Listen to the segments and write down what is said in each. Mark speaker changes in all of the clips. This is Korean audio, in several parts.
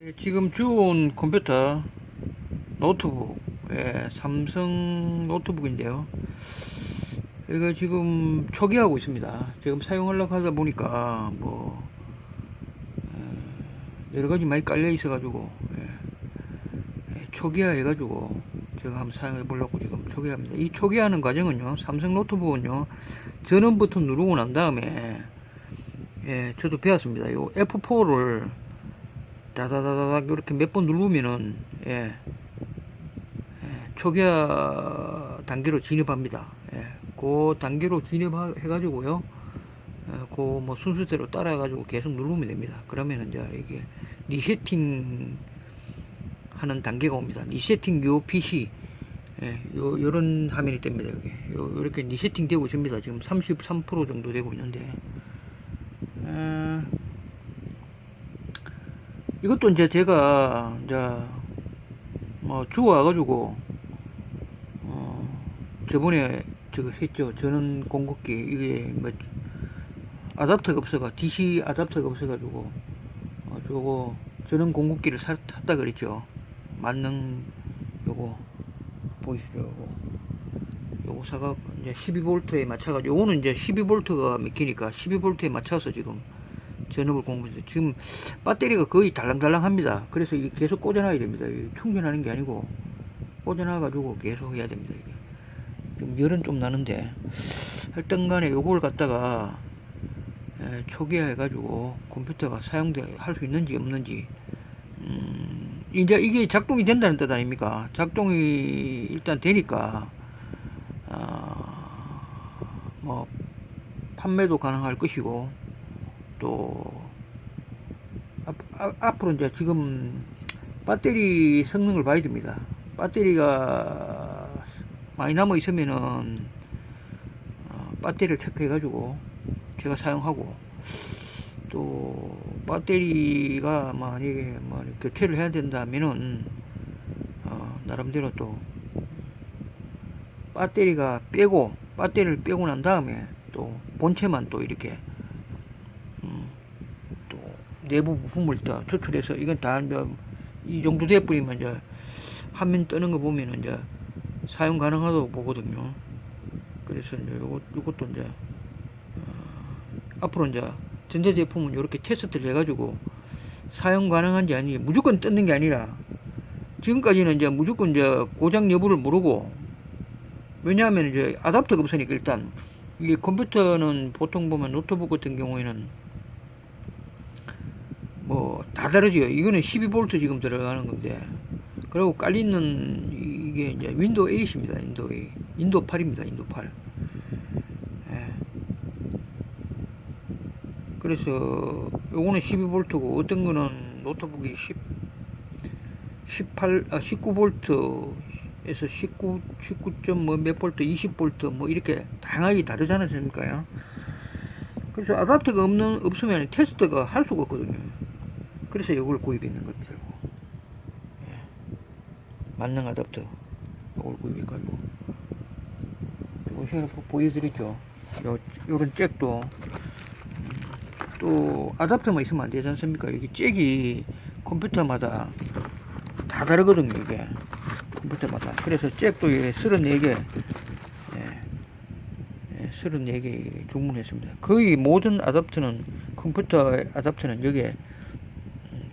Speaker 1: 예, 지금 주온 컴퓨터 노트북 예, 삼성 노트북인데요. 이거 지금 초기화하고 있습니다. 지금 사용하려고 하다 보니까 뭐 예, 여러 가지 많이 깔려 있어 가지고 예, 예, 초기화 해 가지고 제가 한번 사용해 보려고 지금 초기화합니다. 이 초기화하는 과정은요, 삼성 노트북은요, 전원 버튼 누르고 난 다음에 예, 저도 배웠습니다. 요 F4를 다다다다닥 이렇게 몇 번 누르면은 예, 예, 초기화 단계로 진입합니다. 예, 그 단계로 진입해 가지고요. 예, 그뭐 순서대로 따라 가지고 계속 누르면 됩니다. 그러면은 이제 이게 리세팅 하는 단계가 옵니다. 리세팅 요 PC 예, 요 요런 화면이 뜹니다. 여기 요 이렇게 리세팅 되고 있습니다. 지금 33% 정도 되고 있는데 어, 이것도 이제 제가 이제 뭐 주워 와가지고 어 저번에 저거 했죠. 전원 공급기. 이게 뭐 아답터가 없어가 DC 아답터가 없어가지고 어 저거 전원 공급기를 사, 샀다 그랬죠. 만능 요거 보이시죠? 요거. 요거 사가 이제 12V에 맞춰가지고 요거는 이제 12V가 맥히니까 12V에 맞춰서 지금 전압을 공부해서 지금 배터리가 거의 달랑달랑합니다. 그래서 계속 꽂아놔야 됩니다. 충전하는 게 아니고 꽂아놔가지고 계속 해야 됩니다. 이게 좀 열은 좀 나는데 하여튼간에 요걸 갖다가 에, 초기화해가지고 컴퓨터가 사용돼 할 수 있는지 없는지 음, 이제 이게 작동이 된다는 뜻 아닙니까? 작동이 일단 되니까 아, 뭐 판매도 가능할 것이고 또 앞, 앞, 앞으로 이제 지금 배터리 성능을 봐야 됩니다. 배터리가 많이 남아 있으면은 어, 배터리를 체크해 가지고 제가 사용하고 또 배터리가 만약에 뭐 교체를 해야 된다면은 어, 나름대로 또 배터리가 빼고 배터리를 빼고 난 다음에 또 본체만 또 이렇게 내부 부품을 또 추출해서 이건 다이 정도 돼버리면 이제 화면 뜨는 거 보면은 이제 사용 가능하다고 보거든요. 그래서 이제 요것, 요것도 이제 어, 앞으로 이제 전자 제품은 이렇게 테스트를 해가지고 사용 가능한지 아닌지 무조건 뜯는 게 아니라 지금까지는 이제 무조건 이제 고장 여부를 모르고 왜냐하면 이제 아답터가 없으니까 일단 이게 컴퓨터는 보통 보면 노트북 같은 경우에는 뭐다 다르죠. 이거는 12V 지금 들어가는 건데 그리고 깔리는 이게 이제 윈도우 8입니다. 윈도우 8. 윈도우 8입니다. 윈도우 8. 예. 그래서 요거는 12V고 어떤 거는 노트북이 10 18 아, 19V 에서 19 19.뭐몇 볼트 20V 뭐 이렇게 다양하게 다르지 않습니까요? 그래서 아답터가 없는 없으면 테스트가 할 수가 없거든요. 그래서 이걸 구입했는 겁니다. 예. 만능 아답터 이걸 구입해가지고 이거 제가 보여드렸죠. 요 요런 잭도 음, 또 아답터만 있으면 안 되지 않습니까? 여기 잭이 컴퓨터마다 다 다르거든요. 이게 컴퓨터마다. 그래서 잭도 예, 34개 예, 예, 34개 주문했습니다. 거의 모든 아답터는 컴퓨터 아답터는 여기에 음,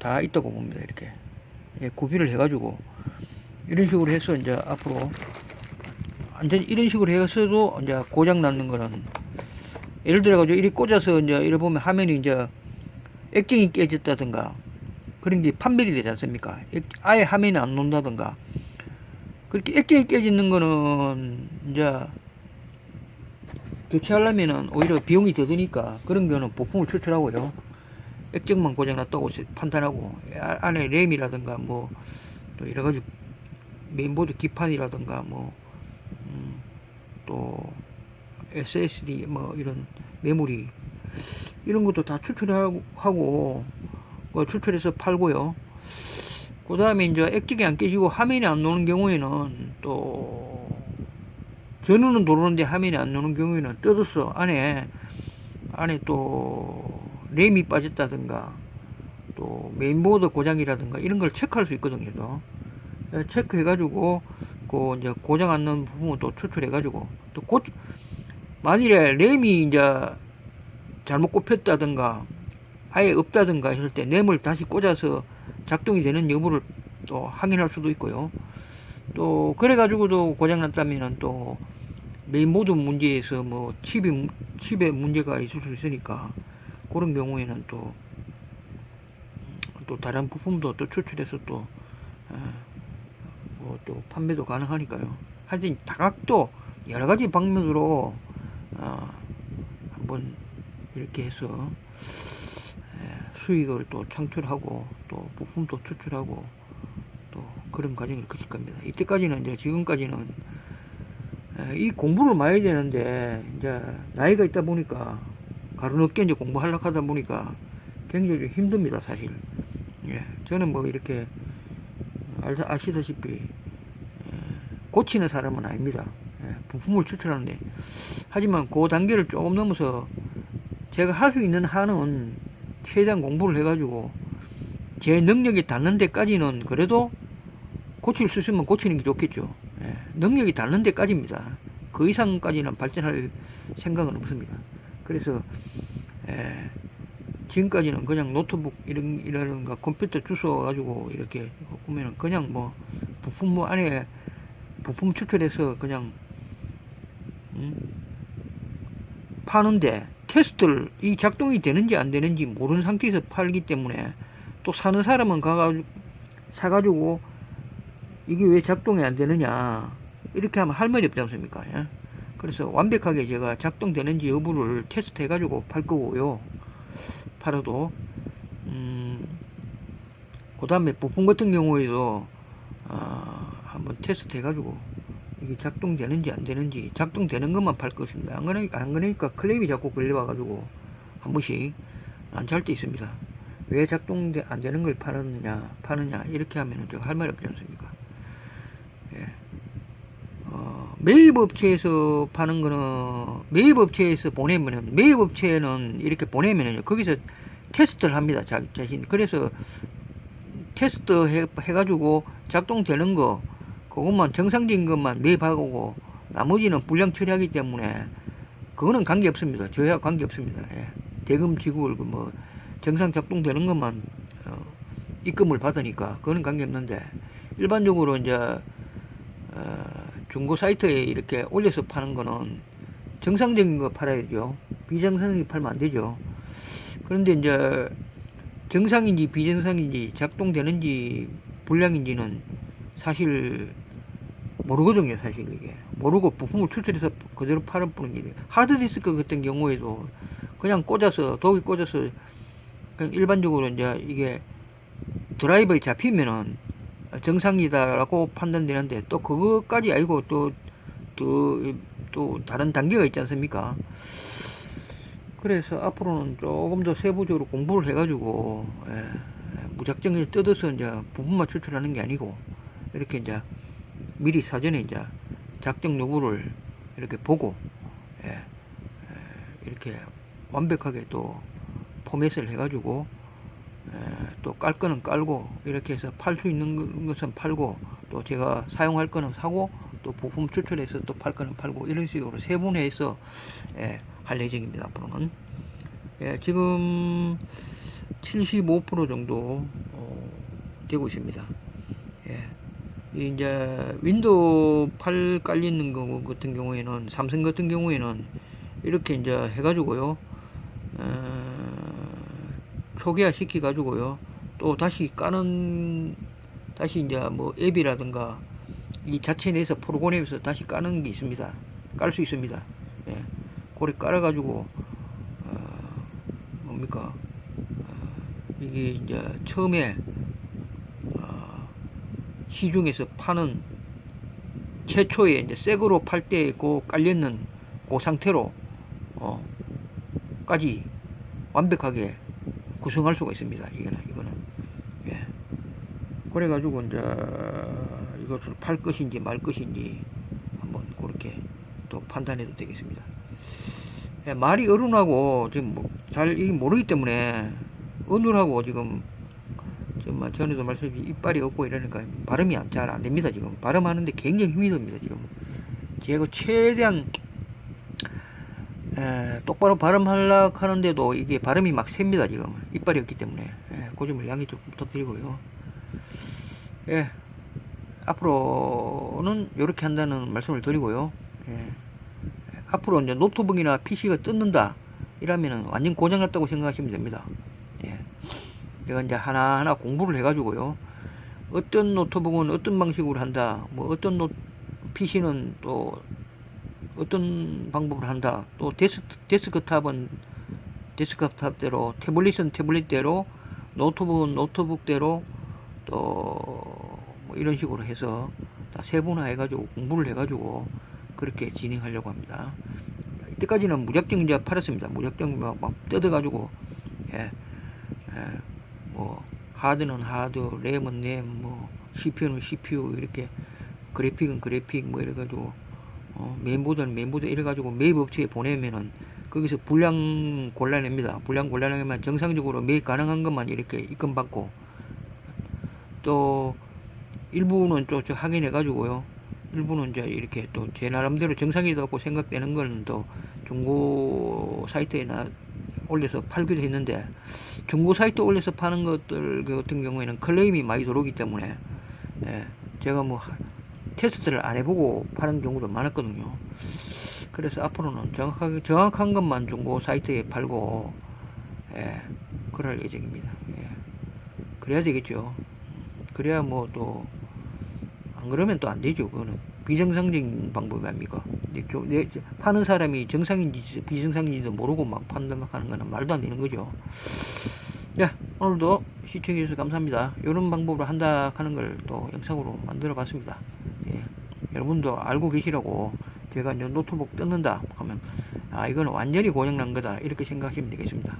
Speaker 1: 다 있다고 봅니다. 이렇게 예, 구비를 해가지고 이런 식으로 해서 이제 앞으로 완전 이런 식으로 해서도 이제 고장 나는 거는 예를 들어가지고 이리 꽂아서 이제 이래 보면 화면이 이제 액정이 깨졌다든가 그런 게 판별이 되지 않습니까? 액- 아예 화면이 안 논다든가 그렇게 액정이 깨지는 거는 이제 교체하려면은 오히려 비용이 더 드니까 그런 거는 부품을 추출하고요. 액정만 고장났다고 세- 판단하고 아- 안에 램이라든가 뭐 또 여러 가지 메인보드 기판이라든가 뭐 음, 또 SSD 뭐 이런 메모리 이런 것도 다 추출하고 하고 그 추출해서 팔고요. 그 다음에 이제 액정이 안 깨지고 화면이 안 노는 경우에는 또 전원은 도는데 화면이 안 노는 경우에는 뜯어서 안에 안에 또 램이 빠졌다든가 또 메인보드 고장이라든가 이런 걸 체크할 수 있거든요. 또. 예, 체크해가지고 그 이제 고장 안 나는 부분을 또 추출해가지고 또 고, 만일에 램이 이제 잘못 꼽혔다든가 아예 없다든가 했을 때 램을 다시 꽂아서 작동이 되는 여부를 또 확인할 수도 있고요. 또 그래가지고도 고장 났다면은 또 메인보드 문제에서 뭐 칩이 문- 칩에 문제가 있을 수 있으니까 그런 경우에는 또 또 다른 부품도 또 추출해서 또 뭐 또 판매도 가능하니까요. 하여튼 다각도 여러 가지 방면으로 어, 한번 이렇게 해서 에, 수익을 또 창출하고 또 부품도 추출하고 또 그런 과정을 거칠 겁니다. 이때까지는 이제 지금까지는 에, 이 공부를 많이 되는데 이제 나이가 있다 보니까 가로늦게 이제 공부하려고 하다 보니까 굉장히 좀 힘듭니다 사실. 예, 저는 뭐 이렇게 알, 아시다시피 예, 고치는 사람은 아닙니다. 예, 부품을 추출하는데 하지만 그 단계를 조금 넘어서 제가 할 수 있는 한은 최대한 공부를 해가지고 제 능력이 닿는 데까지는 그래도 고칠 수 있으면 고치는 게 좋겠죠. 예, 능력이 닿는 데까지입니다. 그 이상까지는 발전할 생각은 없습니다. 그래서 예, 지금까지는 그냥 노트북 이런 이라든가 컴퓨터 주워 가지고 이렇게 보면은 그냥 뭐 부품 뭐 안에 부품 추출해서 그냥 음, 파는데 테스트를 이 작동이 되는지 안 되는지 모르는 상태에서 팔기 때문에 또 사는 사람은 가가지고 사가지고 이게 왜 작동이 안 되느냐 이렇게 하면 할 말이 없지 않습니까? 예? 그래서 완벽하게 제가 작동되는지 여부를 테스트 해가지고 팔 거고요. 팔아도 음, 그 다음에 부품 같은 경우에도 아, 한번 테스트 해가지고 이게 작동되는지 안 되는지 작동되는 것만 팔 것입니다. 안 그러니까 안 그러니까 클레임이 자꾸 걸려와가지고 한 번씩 난처할 때 있습니다. 왜 작동 안 되는 걸 팔았느냐 파느냐 이렇게 하면은 제가 할 말이 없지 않습니까? 예. 어, 매입 업체에서 파는 거는 매입 업체에서 보내면 매입 업체는 이렇게 보내면은 거기서 테스트를 합니다. 자, 자신 그래서 테스트 해, 해가지고 작동되는 거 그것만 정상적인 것만 매입하고 나머지는 불량 처리하기 때문에 그거는 관계 없습니다. 저희와 관계 없습니다. 예. 대금 지급을 그뭐 정상 작동되는 것만 어, 입금을 받으니까 그거는 관계 없는데 일반적으로 이제 어, 중고 사이트에 이렇게 올려서 파는 거는 정상적인 거 팔아야죠. 비정상적인 거 팔면 안 되죠. 그런데 이제 정상인지 비정상인지 작동되는지 불량인지는 사실 모르거든요, 사실 이게. 모르고 부품을 추출해서 그대로 팔아보는 게. 하드디스크 같은 경우에도 그냥 꽂아서, 독이 꽂아서, 그냥 일반적으로 이제 이게 드라이버에 잡히면은 정상이다라고 판단되는데 또 그것까지 아니고 또, 또, 또 다른 단계가 있지 않습니까? 그래서 앞으로는 조금 더 세부적으로 공부를 해가지고, 예, 예, 무작정 뜯어서 이제 부품만 추출하는 게 아니고, 이렇게 이제 미리 사전에 이제 작동 여부를 이렇게 보고, 예, 예, 이렇게 완벽하게 또 포맷을 해가지고, 예, 또 깔 거는 깔고, 이렇게 해서 팔 수 있는 것은 팔고, 또 제가 사용할 거는 사고, 또 부품 추출해서 또 팔 거는 팔고, 이런 식으로 세분화해서, 예, 할 예정입니다, 앞으로는. 예, 지금 75% 정도, 어, 되고 있습니다. 예. 이 이제 윈도우 8 깔리는 거 같은 경우에는 삼성 같은 경우에는 이렇게 이제 해가지고요 어, 초기화 시키 가지고요 또 다시 까는 다시 이제 뭐 앱이라든가 이 자체 내에서 프로그램에서 다시 까는 게 있습니다. 깔 수 있습니다. 예. 그래 깔아 가지고 어, 뭡니까? 어, 이게 이제 처음에 어, 시중에서 파는 최초에 이제 새거로 팔 때 그 깔려있는 그 상태로 어 까지 완벽하게 구성할 수가 있습니다. 이거는 이거는 예. 그래가지고 이제 이것을 팔 것인지 말 것인지 한번 그렇게 또 판단해도 되겠습니다. 예, 말이 어른하고 지금 뭐 잘 모르기 때문에 어눌하고 지금 정말 전에도 말씀드렸지 이빨이 없고 이러니까 발음이 잘 안 됩니다 지금 발음하는데 굉장히 힘이 듭니다 지금 제가 최대한 에, 똑바로 발음하려고 하는데도 이게 발음이 막 셉니다 지금 이빨이 없기 때문에 예, 그 점을 양해 좀 부탁드리고요 예 앞으로는 이렇게 한다는 말씀을 드리고요 예, 앞으로 이제 노트북이나 PC가 뜯는다 이러면은 완전 고장났다고 생각하시면 됩니다 예. 제가 이제 하나하나 공부를 해 가지고요. 어떤 노트북은 어떤 방식으로 한다. 뭐 어떤 노 PC는 또 어떤 방법을 한다. 또 데스, 데스크탑은 데스크탑대로, 태블릿은 태블릿대로, 노트북은 노트북대로 또 뭐 이런 식으로 해서 다 세분화해가지고 공부를 해가지고 그렇게 진행하려고 합니다. 이때까지는 무작정 이제 팔았습니다. 무작정 막, 막 뜯어가지고 예. 예, 뭐 하드는 하드, 램은 램, 뭐 CPU는 CPU 이렇게 그래픽은 그래픽 뭐 이래가지고 어, 메인보드는 메인보드 이래가지고 매입 업체에 보내면은 거기서 분량 골라냅니다. 분량 골라내면 정상적으로 매입 가능한 것만 이렇게 입금 받고 또 일부는 또저 확인해가지고요. 일부는 이제 이렇게 또 제 나름대로 정상이라고 생각되는 거는 또 중고 사이트에나 올려서 팔기도 했는데 중고 사이트 올려서 파는 것들 그 같은 경우에는 클레임이 많이 들어오기 때문에 예, 제가 뭐 하- 테스트를 안 해보고 파는 경우도 많았거든요. 그래서 앞으로는 정확하게 정확한 것만 중고 사이트에 팔고 예, 그럴 예정입니다. 예. 그래야 되겠죠. 그래야 뭐 또 안 그러면 또 안 되죠. 그거는 비정상적인 방법이 아닙니까? 근데 좀 내- 저- 파는 사람이 정상인지 비정상인지도 모르고 막 판단하는 거는 말도 안 되는 거죠. 자, 오늘도 시청해주셔서 감사합니다. 이런 방법으로 한다 하는 걸 또 영상으로 만들어 봤습니다. 예. 여러분도 알고 계시라고 제가 이제 노트북 뜯는다 하면 아 이거는 완전히 고장난 거다 이렇게 생각하시면 되겠습니다.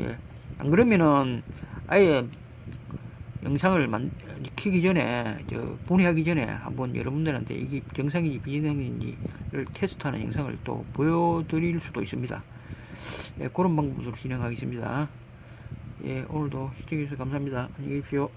Speaker 1: 예. 안 그러면은 아예 영상을 만, 키기 전에, 저, 분해하기 전에 한번 여러분들한테 이게 정상인지 비정상인지를 테스트하는 영상을 또 보여드릴 수도 있습니다. 예, 그런 방법으로 진행하겠습니다. 예, 오늘도 시청해주셔서 감사합니다. 안녕히 계십시오.